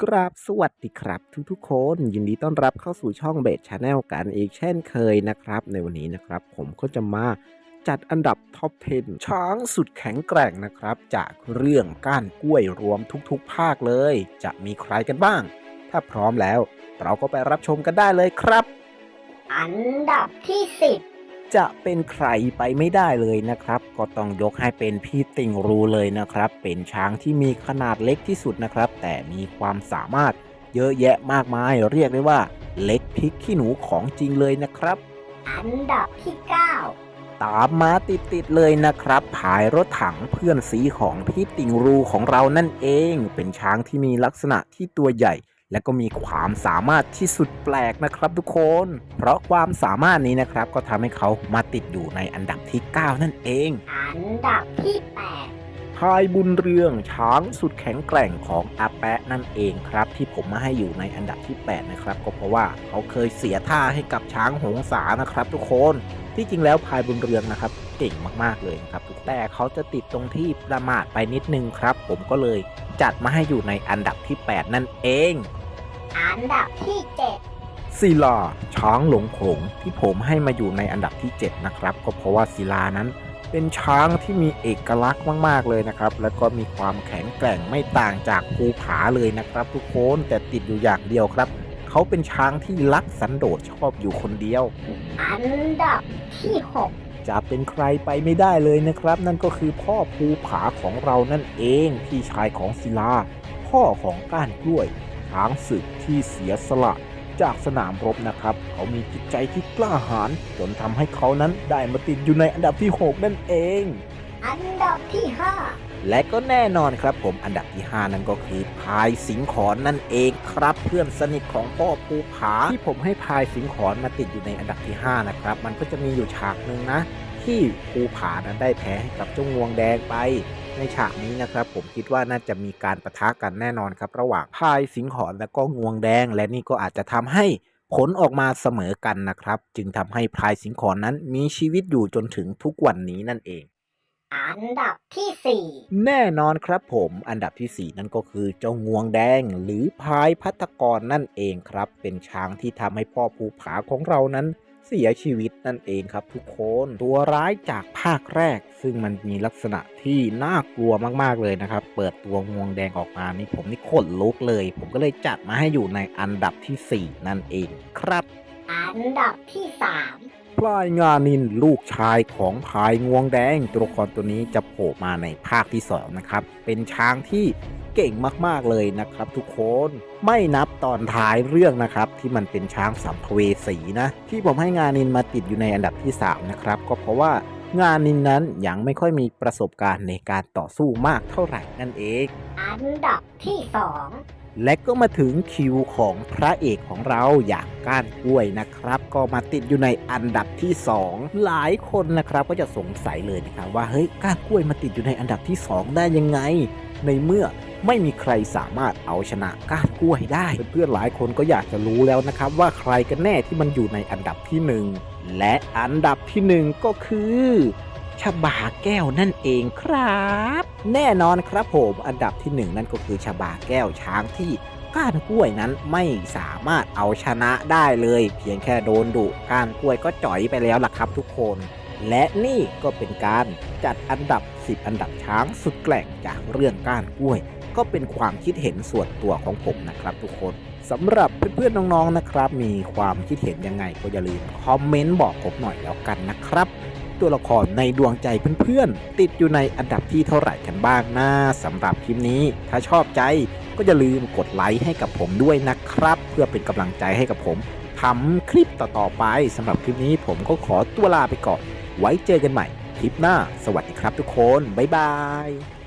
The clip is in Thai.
กราบสวัสดีครับ ทุกๆคน ยินดีต้อนรับเข้าสู่ช่องเบสชาแนลกันอีกเช่นเคยนะครับ ในวันนี้นะครับ ผมก็จะมาจัดอันดับท็อป 10 ช้างสุดแข็งแกร่งนะครับ จากเรื่องก้านกล้วยรวมทุกๆ ภาคเลย จะมีใครกันบ้าง ถ้าพร้อมแล้ว เราก็ไปรับชมกันได้เลยครับ อันดับที่สิบ จะเป็นใครไปไม่ได้เลยนะครับ ก็ต้องยกให้เป็นพี่ติ่งรูเลยนะครับ เป็นช้างที่มีขนาดเล็กที่สุดนะครับ แต่มีความสามารถเยอะแยะมากมาย เรียกได้ว่าเล็กพริกขี้หนูของจริงเลยนะครับ อันดับที่เก้าตามมาติดๆเลยนะครับภายรถถังเพื่อนสีของพี่ติงรูของเรานั่นเอง เป็นช้างที่มีลักษณะที่ตัวใหญ่ และก็มีความสามารถที่สุดแปลกนะครับทุกคน เพราะความสามารถนี้นะครับก็ทำให้เขามาติดอยู่ในอันดับที่ 9 นั่นเอง อันดับที่แปดพายบุญเรืองช้างสุดแข็งแกร่งของอาแปะนั่นเองครับ ที่ผมมาให้อยู่ในอันดับที่ 8 นะครับ ก็เพราะว่าเขาเคยเสียท่าให้กับช้างหงสานะครับ ทุกคนที่จริงแล้วพายบุญเรืองนะครับ เก่งมากๆเลยนะครับทุกแต่เขาจะติดตรงที่ประมาทไปนิดนึงครับ ผมก็เลยจัดมาให้อยู่ในอันดับที่ 8 นั่นเอง อันดับที่เจ็ดศิลาช้างหลงโขงที่ผมให้มาอยู่ในอันดับที่ 7 นะครับ ก็เพราะว่าศิลานั้นเป็นช้างที่มีเอกลักษณ์มากๆเลยนะครับ แล้วก็มีความแข็งแกร่งไม่ต่างจากภูผาเลยนะครับ ทุกคนแต่ติดอยู่อย่างเดียวครับ เขาเป็นช้างที่รักสันโดษชอบอยู่คนเดียว อันดับที่หกจะเป็นใครไปไม่ได้เลยนะครับ นั่นก็คือพ่อภูผาของเรานั่นเองพี่ชายของศิลา พ่อของก้านกล้วย ช้างศึกที่เสียสละจากสนามรบนะครับ เขามีจิตใจที่กล้าหาญจนทำให้เขานั้นได้มาติดอยู่ในอันดับที่ 6 นั่นเอง อันดับที่ห้าและก็แน่นอนครับผมอันดับที่ 5 นั่นก็คือพายสิงขอนนั่นเองครับเพื่อนสนิทของพ่อภูผาที่ผมให้พายสิงขอนมาติดอยู่ในอันดับที่ 5 นะครับ มันก็จะมีอยู่ฉากหนึ่งนะ ที่ภูผานั้นได้แพ้ให้กับเจ้างวงแดงไป ในฉากนี้นะครับผมคิดว่าน่าจะมีการประทะกันแน่นอนครับ ระหว่างพายสิงขอนและก็งวงแดง และนี่ก็อาจจะทำให้ผลออกมาเสมอกันนะครับ จึงทำให้พายสิงขอนนั้นมีชีวิตอยู่จนถึงทุกวันนี้นั่นเอง อันดับที่สี่แน่นอนครับผม อันดับที่ 4 นั่นก็คือเจ้างวงแดง หรือพายพัตกรนั่นเองครับ เป็นช้างที่ทำให้พ่อภูผาของเรานั้น เสียชีวิตนั่นเองครับทุกคนตัวร้ายจากภาคแรก ซึ่งมันมีลักษณะที่น่ากลัวมากๆเลยนะครับ เปิดตัวงวงแดงออกมานี่ผมนี่ขนลุกเลย ผมก็เลยจัดมาให้อยู่ในอันดับทีสี่4 นั่นเองครับ อันดับที่สามพลายงานินลูกชายของพายงวงแดงตัวละครตัวนี้จะโผล่มาในภาคที่สองนะครับ เป็นช้างที่ เก่งมากๆเลยนะครับ ทุกคนไม่นับตอนท้ายเรื่องนะครับ ที่มันเป็นช้างสัมภเวสีนะ ที่ผมให้งานินมาติดอยู่ในอันดับที่ 3 นะครับ ก็เพราะว่างานินนั้นยังไม่ค่อยมีประสบการณ์ในการต่อสู้มากเท่าไหร่นั่นเอง อันดับที่สองและก็มาถึงคิวของพระเอกของเราอย่างก้านกล้วยนะครับ ก็มาติดอยู่ในอันดับที่ 2 หลายคนนะครับก็จะสงสัยเลยนะครับว่าเฮ้ยก้านกล้วยมาติดอยู่ในอันดับที่ 2 ได้ยังไง ในเมื่อ ไม่มีใครสามารถเอาชนะก้านกล้วยได้ เพื่อนๆหลายคนก็อยากจะรู้แล้วนะครับ ว่าใครกันแน่ที่มันอยู่ในอันดับที่ 1 และอันดับที่ 1 ก็คือชบาแก้วนั่นเองครับ แน่นอนครับผมอันดับที่หนึ่งนั่นก็คือชบาแก้วช้างที่ก้านกล้วยนั้นไม่สามารถเอาชนะได้เลย เพียงแค่โดนดุก้านกล้วยก็จ่อยไปแล้วล่ะครับทุกคน และนี่ก็เป็นการจัดอันดับ 10 อันดับช้างสุดแกร่งจากเรื่องก้านกล้วย ก็เป็นความคิดเห็นส่วนตัวของผมนะครับทุกคนสำหรับเพื่อนๆน้องๆนะครับ มีความคิดเห็นยังไงก็อย่าลืมคอมเมนต์บอกผมหน่อยแล้วกันนะครับ ตัวละครในดวงใจเพื่อนๆ ติดอยู่ในอันดับที่เท่าไหร่กันบ้างนะสำหรับคลิปนี้ ถ้าชอบใจก็อย่าลืมกดไลค์ให้กับผมด้วยนะครับ เพื่อเป็นกำลังใจให้กับผมทำคลิปต่อๆไปสำหรับคลิปนี้ผมก็ขอตัวลาไปก่อน ไว้เจอกันใหม่คลิปหน้า สวัสดีครับทุกคน บ๊ายบาย